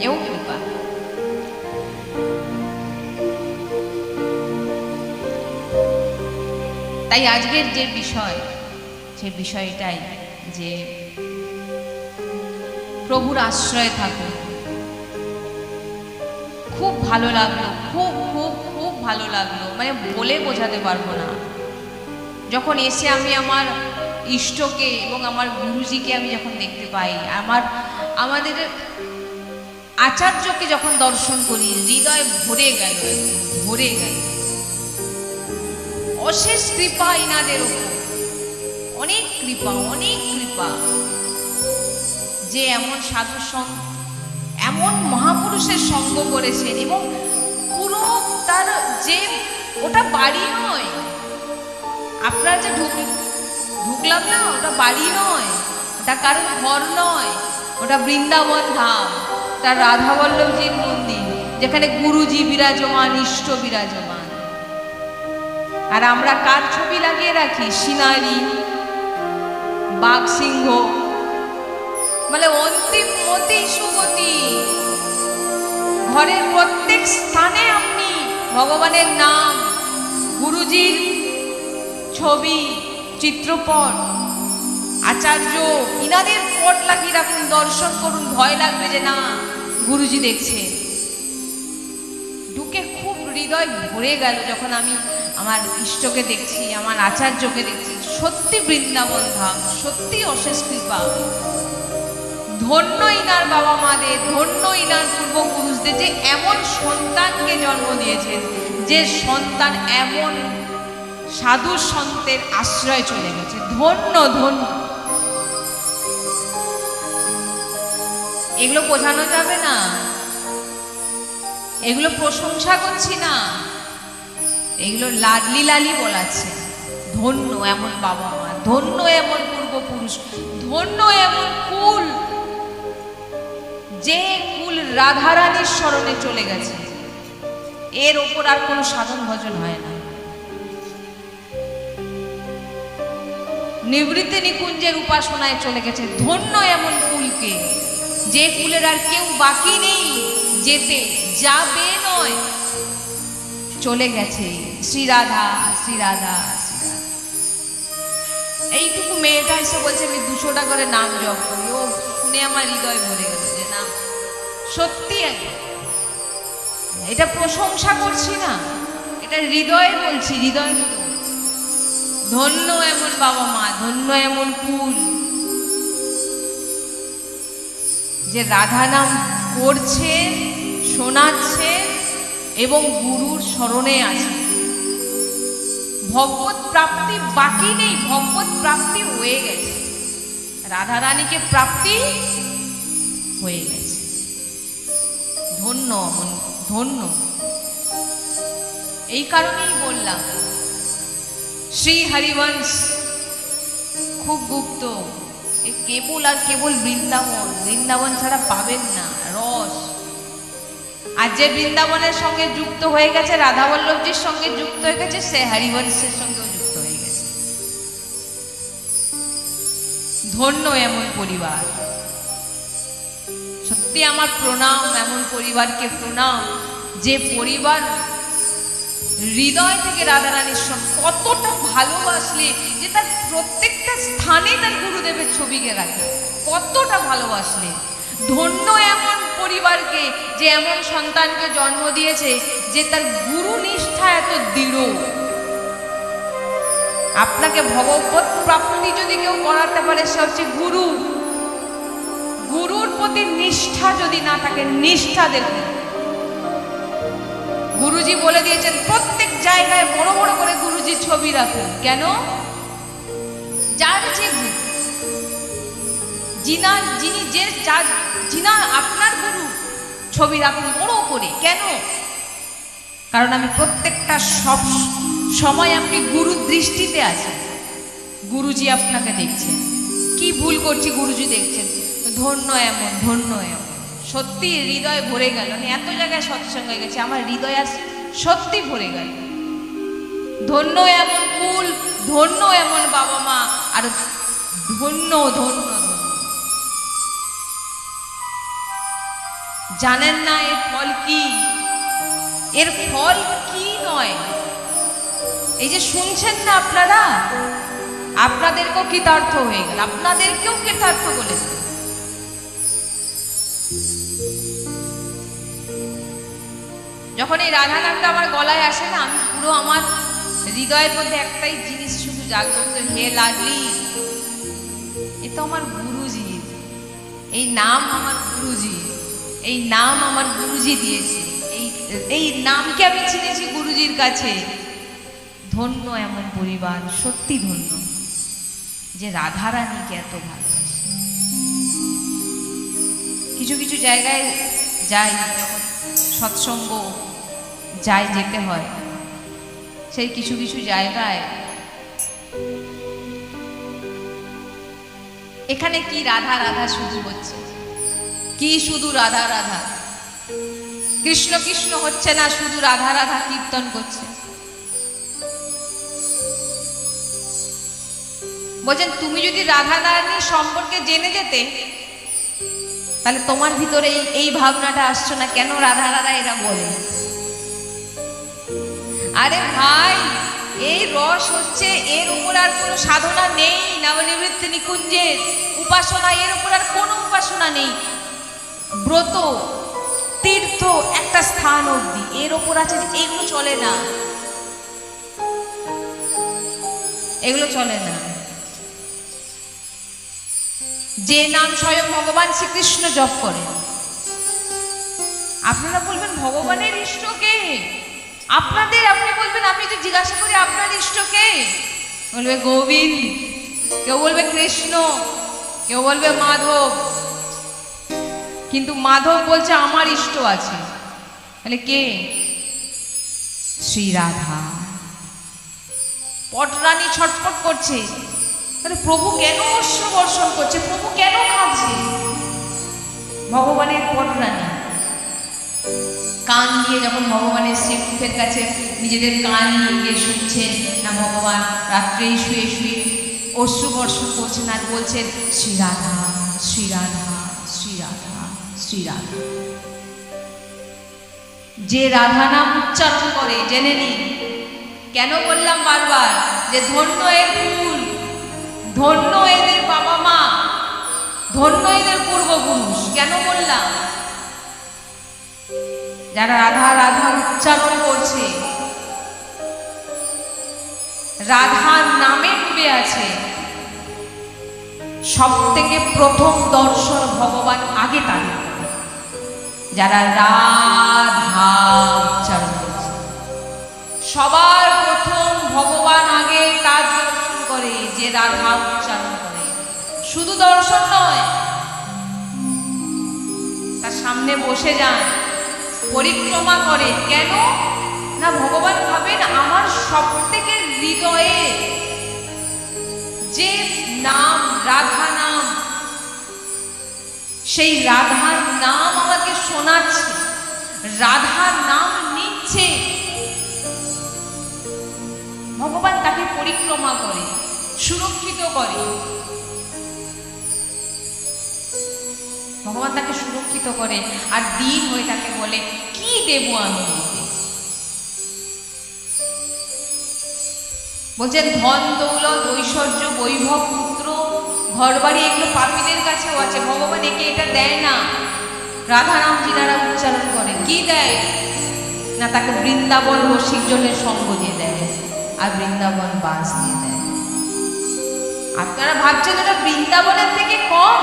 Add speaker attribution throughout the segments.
Speaker 1: এও কৃপা তাই আজকের যে বিষয় সে বিষয়টাই যে প্রভুর আশ্রয় থাকুন খুব ভালো লাগল, খুব খুব খুব ভালো লাগল। মানে বলে বোঝাতে পারব না। যখন এসে আমি আমার ইষ্টকে এবং আমার গুরুজিকে আমি যখন দেখতে পাই, আমার, আমাদের আচার্যকে যখন দর্শন করি, হৃদয় ভরে গেল ভরে গেল। অশেষ কৃপা ইনাদের ওপর। অনেক কৃপা অনেক কৃপা। যে এমন সাধু সঙ্গ এমন মহাপুরুষের সঙ্গ করেছেন এবং পুরো তার যে ওটা বাড়ি নয়। আপনারা যে ঢুক ঢুকলাম না, ওটা বাড়ি নয়। ওটা কারোর ঘর নয়। ওটা বৃন্দাবন ধাম। তার রাধাবল্লভজির মন্দির, যেখানে গুরুজি বিরাজমান, ইষ্ট বিরাজমান। আর আমরা কার ছবি লাগিয়ে রাখি? সিনারি বাঘ সিংহ মানে অন্তিম মতি, সুমতি। ঘরের প্রত্যেক স্থানে আপনি ভগবানের নাম, গুরুজির ছবি, চিত্রপট আচার্য, ইনাদের পট লাগিয়ে রাখুন, দর্শন করুন, ভয় লাগবে যে না। গুরুজি দেখছে ঢুকে খুব হৃদয় ভরে গেল যখন আমি আমার ইষ্টকে দেখছি, আমার আচার্যকে দেখছি। সত্যি বৃন্দাবন ধাম, সত্যি অশেষ কৃপা। ধন্য ইনার বাবা মাদের ধন্য ইনার পূর্বপুরুষদের যে এমন সন্তানকে জন্ম দিয়েছেন, যে সন্তান এমন সাধু সন্তের আশ্রয় চলে গেছে। ধন্য ধন্য। এগুলো বোঝানো যাবে না। এগুলো প্রশংসা করছি না। এগুলো লাডলি লালি বলাচ্ছে। ধন্য এমন বাবা মা, ধন্য এমন পূর্বপুরুষ, ধন্য এমন কুল। যে কুল রাধারানীর স্মরণে চলে গেছে। এর ওপর আর কোনো সাধন ভজন হয় না। নিবৃত্তি নিকুঞ্জের উপাসনায় চলে গেছে ধন্য এমন কুলকে। যে কুলের আর কেউ বাকি নেই, যেতে যাবে নয়। চলে গেছে শ্রীরাধা শ্রীরাধা এইটুকু মেয়েটা এসে বলছে, আমি দুশোটা করে নাম জপ করি। ও শুনে আমার হৃদয় ভরে গেল যে না, সত্যি এটা প্রশংসা করছি না, এটা হৃদয়ে বলছি, হৃদয় ধন্য এমন বাবা মা, ধন্য এমন কুল যে রাধা নাম করছে, শোনাচ্ছে এবং গুরুর স্মরণে আছে। ভগবত প্রাপ্তি বাকি নেই, ভগবত প্রাপ্তি হয়ে গেছে। রাধা রানীকে প্রাপ্তি হয়ে গেছে। ধন্য ধন্য। এই কারণেই বললাম, শ্রী হরিবংশ, খুব গুপ্ত। কেবল আর কেবল বৃন্দাবন। বৃন্দাবন ছাড়া পাবেন না, রস। আর যে বৃন্দাবনের সঙ্গে যুক্ত হয়ে গেছে, রাধাবল্লভজির সঙ্গে যুক্ত হয়ে গেছে, সে হরিবংশের সঙ্গেও যুক্ত হয়ে গেছে। ধন্য এমন পরিবার। সত্যি আমার প্রণাম এমন পরিবারকে প্রণাম। যে পরিবার হৃদয় থেকে রাধারানীর সঙ্গে কতটা ভালোবাসলে যে তার প্রত্যেকটা স্থানে তার গুরুদেবের ছবিকে রাখে। কতটা ভালোবাসলে। ধন্য এমন পরিবারকে যে এমন সন্তানকে জন্ম দিয়েছে যে তার গুরু নিষ্ঠা এত দৃঢ়। আপনাকে ভগবত প্রাপ্তি যদি কেউ করাতে পারে, সে হচ্ছে গুরু। গুরুর প্রতি নিষ্ঠা যদি না থাকে, নিষ্ঠা দেখুন গুরুজি বলে দিয়েছেন, প্রত্যেক জায়গায় বড় বড় করে গুরুজি ছবি রাখুন। কেন? যার যে গুরু, যিনা যে, যার, যিনা আপনার গুরু, ছবি রাখুন বড় করে। কেন? কারণ আমি প্রত্যেকটা সব সময় আপনি গুরু দৃষ্টিতে আছেন। গুরুজি আপনাকে দেখছেন। কি ভুল করছি গুরুজি দেখছেন? ধন্য এমন ধন্য এমন। সত্যি হৃদয় ভরে গেল। আমি এত জায়গায় সৎসঙ্গ হয়ে গেছে, আমার হৃদয় আজ সত্যি ভরে গেল। ধন্য এমন কুল, ধন্য এমন বাবা মা, আর ধন্য ধন্য জানেন না এর ফল কি? এর ফল কি নয়? এই যে শুনছেন না আপনারা? আপনাদেরকেও কৃতার্থ হয়ে গেল। আপনাদেরকেও কৃতার্থ বলে যখন এই রাধা নামটা আমার গলায় আসে না, আমি পুরো আমার হৃদয়ের মধ্যে একটাই জিনিস শুধু জাগ্রত হে লাগলি। এ তো আমার গুরুজি। এই নাম আমার গুরুজি। এই নাম আমার গুরুজি দিয়েছে। এই এই নামকে আমি চিনেছি গুরুজির কাছে। ধন্য এমন পরিবার, সত্যি ধন্য, যে রাধারানীকে এত ভালোবাসে। কিছু কিছু জায়গায় যাই যখন সৎসঙ্গ যাই যেতে হয়। সেই কিছু কিছু জায়গায় এখানে কি রাধা রাধা শুধু হচ্ছে? কি শুধু রাধা রাধা? কৃষ্ণ কৃষ্ণ হচ্ছে না, শুধু রাধা রাধা কীর্তন করছে। বলছেন, তুমি যদি রাধা রানী সম্পর্কে জেনে যেতে, তাহলে তোমার ভিতরে এই ভাবনাটা আসছো না, কেন রাধা রাধা এরা বলে? আরে ভাই, এই রস হচ্ছে, এর উপর আর কোনো সাধনা নেই, নবনিবৃত্তি নিকুঞ্জের উপাসনা, এর উপর আর কোনো উপাসনা নেই। ব্রত, তীর্থ একটা স্থান অবধি, এর ওপর আছে এগুলো চলে না। এগুলো চলে না। যে নাম স্বয়ং ভগবান শ্রীকৃষ্ণ জপ করে আপনারা বলবেন, ভগবানের ইষ্ট কে? আপনাদের, আপনি বলবেন, আমি তো জিজ্ঞাসা করি, আপনার ইষ্ট কে? বলবে, গোবিন্দ। কেউ বলবে, কৃষ্ণ। কেউ বলবে, মাধব। কিন্তু মাধব বলছে, আমার ইষ্ট আছে। তাহলে কে? শ্রী রাধা। পটরানী ছটফট করছে। তাহলে প্রভু কেন অশ্রু বর্ষণ করছে? প্রভু কেন কাঁদছে? ভগবানের পটরানী। কান দিয়ে যখন ভগবানের শ্রীমুখের কাছে নিজেদের কান নিয়ে গিয়ে শুনছেন, না ভগবান রাত্রেই শুয়ে শুয়ে অশ্রু বর্ষণ করছেন আর বলছেন শ্রীরাধা শ্রীরাধা শ্রীরাধা শ্রীরাধা যে রাধা নাম উচ্চারণ করে, জেনে নিন। কেন বললাম বারবার? যে ধন্য এর ফুল, ধন্য এদের বাবা মা, ধন্য এদের পূর্বপুরুষ। কেন বললাম? যারা রাধা রাধা উচ্চারণ করছে, রাধার নামে ডুবে আছে সব থেকে প্রথম দর্শন ভগবান আগে তাদের। যারা রাধা উচ্চারণ করছে। সবার প্রথম ভগবান আগে তার দর্শন করে? যে রাধা উচ্চারণ করে। শুধু দর্শন নয়, তার সামনে বসে যান। পরিক্রমা করে। কেন? না, ভগবান ভাবেন আমার সব থেকে হৃদয়ে যে নাম, রাধা নাম, সেই রাধার নাম আমাকে শোনাচ্ছে রাধার নাম নিচ্ছে। ভগবান তাকে পরিক্রমা করে, সুরক্ষিত করে। ভগবান তাকে সুরক্ষিত করে আর দিন হয়ে তাকে বলে, কি দেব আমি? তোকে?" বলছেন ধন, দৌলত, ঐশ্বর্য, বৈভব, পুত্র ঘর বাড়ি এগুলো পাপীদের কাছেও আছে। ভগবান একে এটা দেয় না। রাধারাম যিনারা উচ্চারণ করে, কি দেয়? না, তাকে বৃন্দাবন রসিক জনের সঙ্গ দিয়ে দেয় আর বৃন্দাবন বাস দিয়ে দেয়। আপনারা ভাবছেন এটা বৃন্দাবনের থেকে কম?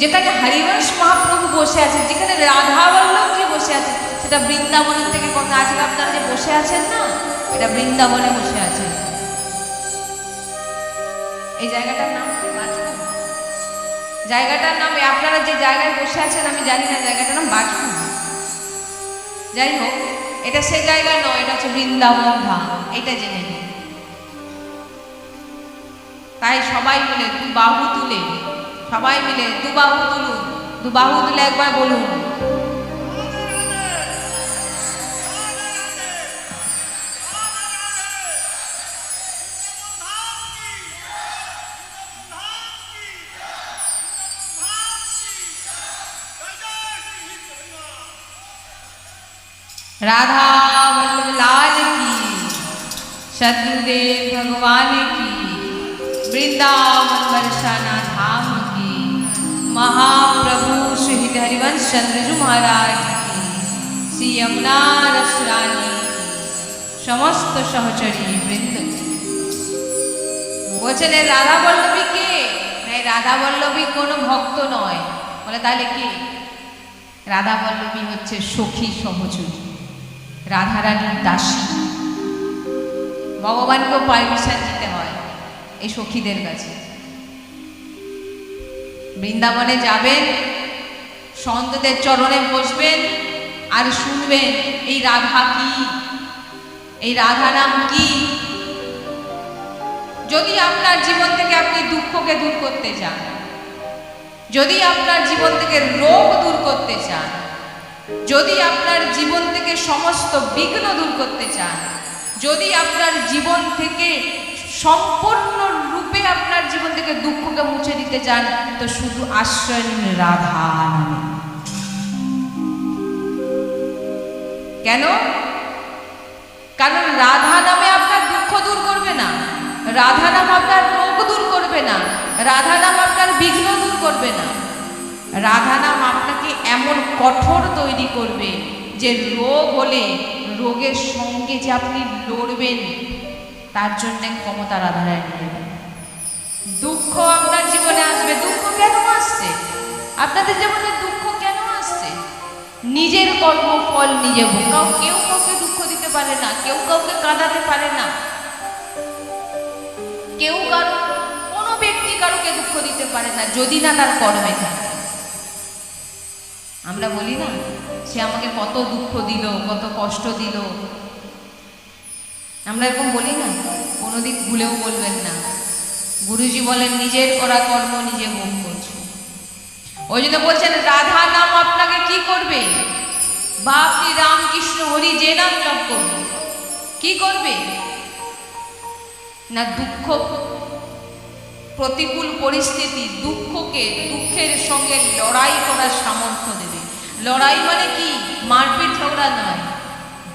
Speaker 1: যেখানে হরিবংশ মহাপ্রভু বসে আছেন, যেখানে রাধা বল্লভজি বসে আছেন, সেটা বৃন্দাবনের থেকে না। আজকে আপনারা যে বসে আছেন না এটা বৃন্দাবনে বসে আছেন। এই জায়গাটার নাম জায়গাটার নাম আপনারা যে জায়গায় বসে আছেন, আমি জানি না জায়গাটার নাম বাজপুর। যাই হোক, এটা সে জায়গা নয়, এটা হচ্ছে বৃন্দাবন ধাম, এটা জেনে তাই সবাই দু বাহু তুলে সবাই মিলে দুবাহু তুলুন দুবাহু তুলে একবার বলুন राधा लाल की शत्रुदेव भगवान की वृंदावन वर्षा महाप्रभु श्री हरिवंश चंद्रजू महाराज की श्री यमुना रस रानी की সমস্ত সহচরী বৃন্দ বলছেন এই রাধা বল্লভী কে না, এই রাধা বল্লভী কোনো ভক্ত নয় বলে তাহলে কে রাধা বল্লভী হচ্ছে সখী সহচরী রাধারানীর দাসী ভগবানকেও পারমিশন দিতে হয় এই সখীদের কাছে বৃন্দাবনে যাবেন, সন্তদের চরণে বসবেন আর শুনবেন, এই রাধা কি? এই রাধা নাম কি? যদি আপনার জীবন থেকে আপনি দুঃখকে দূর করতে চান, যদি আপনার জীবন থেকে রোগ দূর করতে চান, যদি আপনার জীবন থেকে সমস্ত বিঘ্ন দূর করতে চান, যদি আপনার জীবন থেকে সম্পূর্ণ রূপে আপনার জীবন থেকে দুঃখকে মুছে দিতে চান, তো শুধু আশ্রয় নিন রাধা নামে। কেন? কারণ রাধা নামে আপনার দুঃখ দূর করবে না। রাধা নাম আপনার রোগ দূর করবে না। রাধা নাম আপনার বিঘ্ন দূর করবে না। রাধা নাম আপনাকে এমন কঠোর তৈরি করবে যে রোগ হলে রোগের সঙ্গে যে আপনি লড়বেন তার জন্য ক্ষমতা রাধারায় নিয়ে দুঃখ আপনার জীবনে আসবে। দুঃখ কেন আসছে? আপনাদের জীবনে দুঃখ কেন আসছে? নিজের কর্ম ফল নিজে কাউ কেউ কাউকে দুঃখ দিতে পারে না, কেউ কাউকে কাঁদাতে পারে না। কেউ কারও, কোনো ব্যক্তি কারোকে দুঃখ দিতে পারে না, যদি না তার কর্মে থাকে। আমরা বলি না, সে আমাকে কত দুঃখ দিল, কত কষ্ট দিল আমরা এরকম বলি না কোনোদিন ভুলেও বলবেন না। গুরুজি বলেন, নিজের করা কর্ম নিজে ভোগ করছ। ওই জন্য বলছেন, রাধা নাম আপনাকে কি করবে? বা আপনি রামকৃষ্ণ হরি যে নাম জপ করবে, কি করবে? না, দুঃখ, প্রতিকূল পরিস্থিতি দুঃখকে, দুঃখের সঙ্গে লড়াই করার সামর্থ্য দেবে। লড়াই মানে কি? মারপিট ঝগড়া নয়।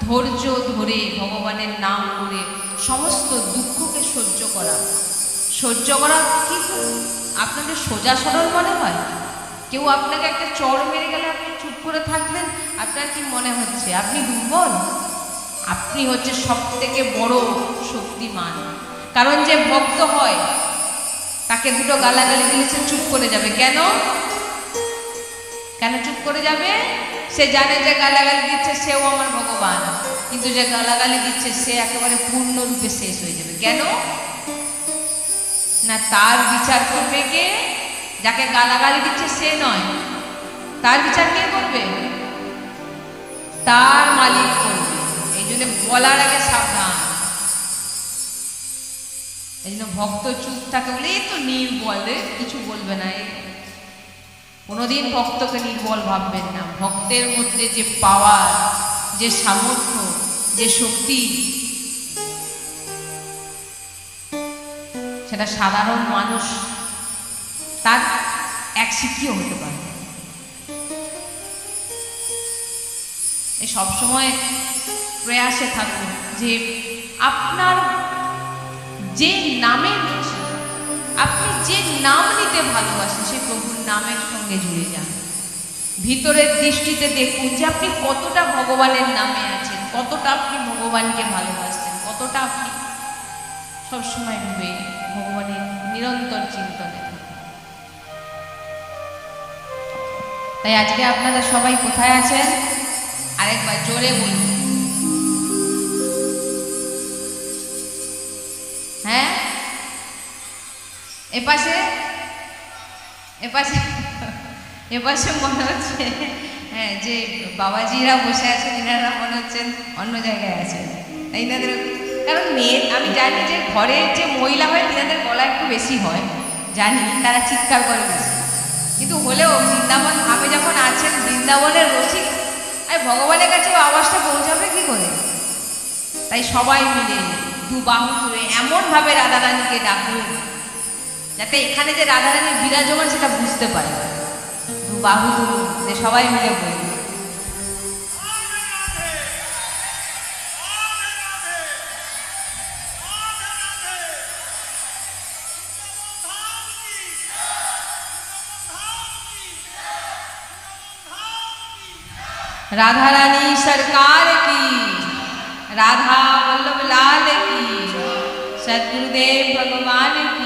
Speaker 1: ধৈর্য ধরে ভগবানের নাম করে সমস্ত দুঃখকে সহ্য করা। সহ্য করা কি? আপনাদের সোজা সরল মনে হয়? কেউ আপনাকে একটা চর মেরে গেলে আপনি চুপ করে থাকলেন, আপনার কি মনে হচ্ছে? আপনি দুর্বল? আপনি হচ্ছে সব থেকে বড় শক্তিমান। কারণ যে ভক্ত হয়, তাকে দুটো গালাগালি দিয়েছে চুপ করে যাবে। কেন? কেন চুপ করে যাবে? সে জানে যে গালাগালি দিচ্ছে সেও আমার ভগবান। কিন্তু যে গালাগালি দিচ্ছে সে একেবারে পূর্ণরূপে শেষ হয়ে যাবে। কেন? না তার বিচার করবে কে? যাকে গালাগালি দিচ্ছে সে নয়। তার বিচার কে করবে? তার মালিক করবে। এই জন্য বলার আগে সাবধান। এই জন্য ভক্ত চুপ থাকে বলে এই তো রে, কিছু বলবে না কোনোদিন ভক্তকে নির্বল ভাববেন না। ভক্তের মধ্যে যে পাওয়ার, যে সামর্থ্য, যে শক্তি, সেটা সাধারণ মানুষ, তার এক শিক্ষিও হতে পারে এই সবসময় প্রয়াসে থাকুন যে আপনার যে নামে আপনি যে নাম নিতে ভালোবাসেন, সেই প্রভুর নামের সঙ্গে জুড়ে যান। ভিতরের দৃষ্টিতে দেখুন যে আপনি কতটা ভগবানের নামে আছেন, কতটা আপনি ভগবানকে ভালোবাসেন কতটা আপনি সবসময় ডুবে ভগবানের নিরন্তর চিন্তনে তাই আজকে আপনারা সবাই কোথায় আছেন? আরেকবার জোরে বলুন। হ্যাঁ? এপাশে? এপাশে এপাশে মনে হচ্ছে হ্যাঁ যে বাবাজিরা বসে আছেন এনারা মনে হচ্ছেন অন্য জায়গায় আছেন এনাদের কারণ মেয়ে আমি জানি যে ঘরের যে মহিলা হয়, তিনাদের গলা একটু বেশি হয়। জানি, তারা চিৎকার করে বেশি কিন্তু হলেও বৃন্দাবন ধামে যখন আছেন, বৃন্দাবনের রসিক, আর ভগবানের কাছে আওয়াজটা পৌঁছাবে কি করে? তাই সবাই মিলে দু বাহু তুলে এমনভাবে রাধারানীকে ডাকুন। যাতে এখানে যে রাধারানী বিরাজমান সেটা বুঝতে পারে। বাহু যে সবাই মিলে বলি राधा रानी सरकार की राधा वल्लभ लाल की सदगुरुदेव भगवान की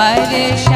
Speaker 1: Vai deixar